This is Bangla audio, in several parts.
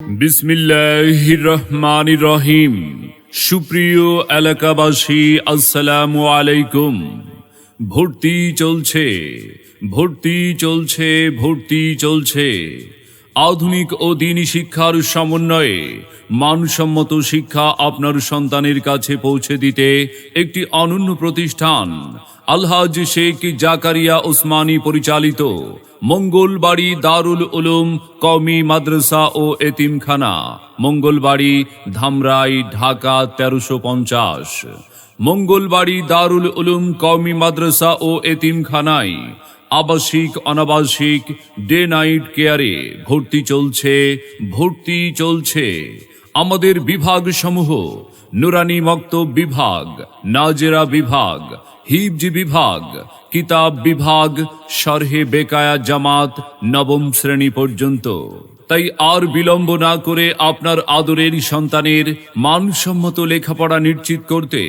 বিসমিল্লাহির রহমানির রহিম সুপ্রিয় এলাকাবাসী, আসসালামু আলাইকুম। ভর্তি চলছে ভর্তি চলছে ভর্তি চলছে। আধুনিক ও দিনী শিক্ষার সমন্বয়ে মানসম্মত শিক্ষা আপনার সন্তানের কাছে পৌঁছে দিতে একটি অনন্য প্রতিষ্ঠান আলহাজ শেখ জাকারিয়া ওসমানী পরিচালিত মঙ্গলবাড়ি দারুল উলুম কমি মাদ্রাসা ও এতিমখানা, মঙ্গলবাড়ি, ধামরাই, ঢাকা, তেরোশো পঞ্চাশ। মঙ্গলবাড়ি দারুল উলুম কমি মাদ্রাসা ও এতিমখানায় আবাসিক, অনাবাসিক, ডে নাইট কেয়ারে ভর্তি চলছে ভর্তি চলছে। আমাদের বিভাগ সমূহ নুরানি মক্তব বিভাগ, নাজেরা বিভাগ, হিবজ বিভাগ, কিতাব বিভাগ, শরহে বেকায়া জামাত নবম শ্রেণি পর্যন্ত। তাই আর বিলম্ব না করে আপনার আদরের সন্তানের মানসম্মত লেখাপড়া নিশ্চিত করতে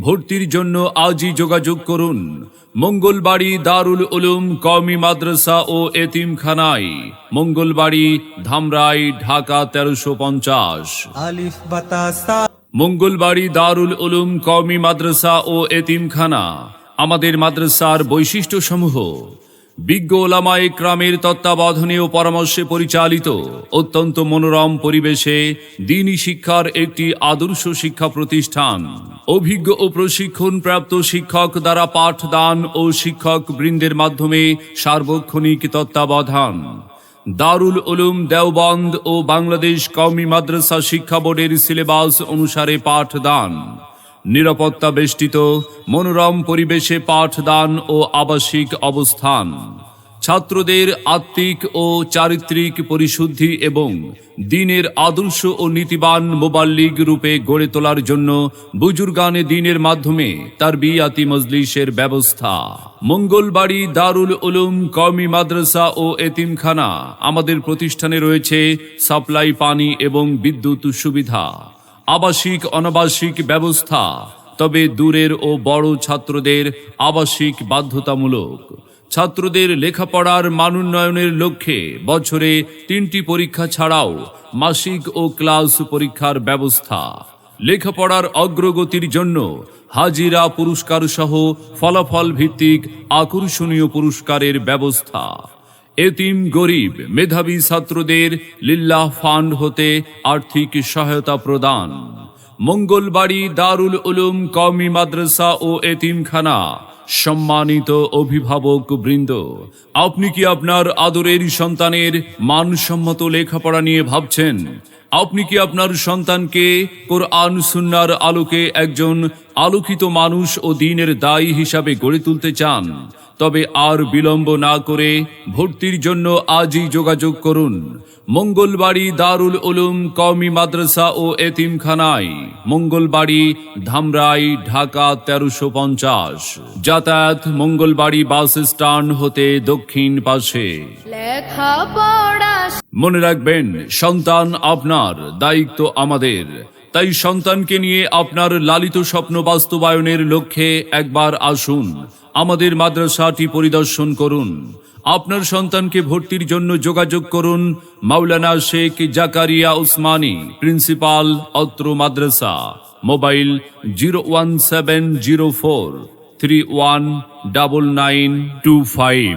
ভর্তির জন্য আজই যোগাযোগ করুন। মঙ্গলবাড়ি দারুল উলুম কওমি মাদ্রাসা ও এতিমখানায়। মঙ্গলবাড়ি, ধামরাই, ঢাকা তেরোশো পঞ্চাশ। মঙ্গলবাড়ি দারুল উলুম কওমি মাদ্রাসা ও এতিমখানা, আমাদের মাদ্রাসার বৈশিষ্ট্যসমূহ, বিজ্ঞ ওলামায়ে ক্রামের তত্ত্বাবধানে ও পরামর্শে পরিচালিত অত্যন্ত মনোরম পরিবেশে দিনী শিক্ষার একটি আদর্শ শিক্ষা প্রতিষ্ঠান। অভিজ্ঞ ও প্রশিক্ষণ প্রাপ্ত শিক্ষক দ্বারা পাঠদান ও শিক্ষক বৃন্দের মাধ্যমে সার্বক্ষণিক তত্ত্বাবধান। দারুল উলুম দেওবন্দ ও বাংলাদেশ কওমি মাদ্রাসা শিক্ষা বোর্ডের সিলেবাস অনুসারে পাঠদান। নিরাপত্তা বেষ্টিত, মনোরম পরিবেশে পাঠদান ও আবাসিক অবস্থান। ছাত্রদের আত্মিক ও চারিত্রিক পরিশুদ্ধি এবং দিনের আদর্শ ও নীতিবান মোবাল্লিগ রূপে গড়ে তোলার জন্য বুজুর্গানে দিনের মাধ্যমে তার বিয়াতি মজলিসের ব্যবস্থা। মঙ্গলবাড়ি দারুল উলুম কওমি মাদ্রাসা ও এতিমখানা আমাদের প্রতিষ্ঠানে রয়েছে সাপ্লাই পানি এবং বিদ্যুৎ সুবিধা। আবাসিক অনাবাসিক ব্যবস্থা, তবে দূরের ও বড় ছাত্রদের আবাসিক বাধ্যতামূলক। ছাত্রদের লেখাপড়ার মানোন্নয়নের লক্ষ্যে বছরে তিনটি পরীক্ষা ছাড়াও মাসিক ও ক্লাস পরীক্ষার ব্যবস্থা। লেখাপড়ার অগ্রগতির জন্য হাজিরা পুরস্কার সহ ফলাফল ভিত্তিক আকর্ষণীয় পুরস্কারের ব্যবস্থা। এতিম গরিব মেধাবী ছাত্রদের লিল্লাহ ফান্ড হতে আর্থিক সহায়তা প্রদান। মঙ্গলবাড়ি দারুল উলুম কওমি মাদ্রাসা ও এতিমখানা সম্মানিত অভিভাবক বৃন্দ আপনি কি আপনার আদরের সন্তানের মানসম্মত লেখাপড়া নিয়ে ভাবছেন? আপনি কি আপনার সন্তানকে কোরআন সুন্নার আলোকে একজন আলোকিত মানুষ ও দিনের দায়ী হিসাবে গড়ে তুলতে চান? তবে আর বিলম্ব না করে ভর্তির জন্য আজই যোগাযোগ করুন। মঙ্গলবাড়ি দারুল উলুম কওমি মাদ্রাসা ও এতিমখানায়। মঙ্গলবাড়ি, ধামরাই, ঢাকা, তেরোশো পঞ্চাশ। যাতায়াত মঙ্গলবাড়ি বাস স্ট্যান্ড হতে দক্ষিণ পাশে। লেখাপড়া মনে রাখবেন, সন্তান আপনার, দায়িত্ব আমাদের। তাই সন্তানকে নিয়ে আপনার লালিত স্বপ্ন বাস্তবায়নের লক্ষ্যে একবার আসুন, আমাদের মাদ্রাসাটি পরিদর্শন করুন। আপনার সন্তানকে ভর্তির জন্য যোগাযোগ করুন, মাওলানা শেখ জাকারিয়া উসমানী, প্রিন্সিপাল, অত্র মাদ্রাসা। Mobile zero one seven zero four three one double nine two five.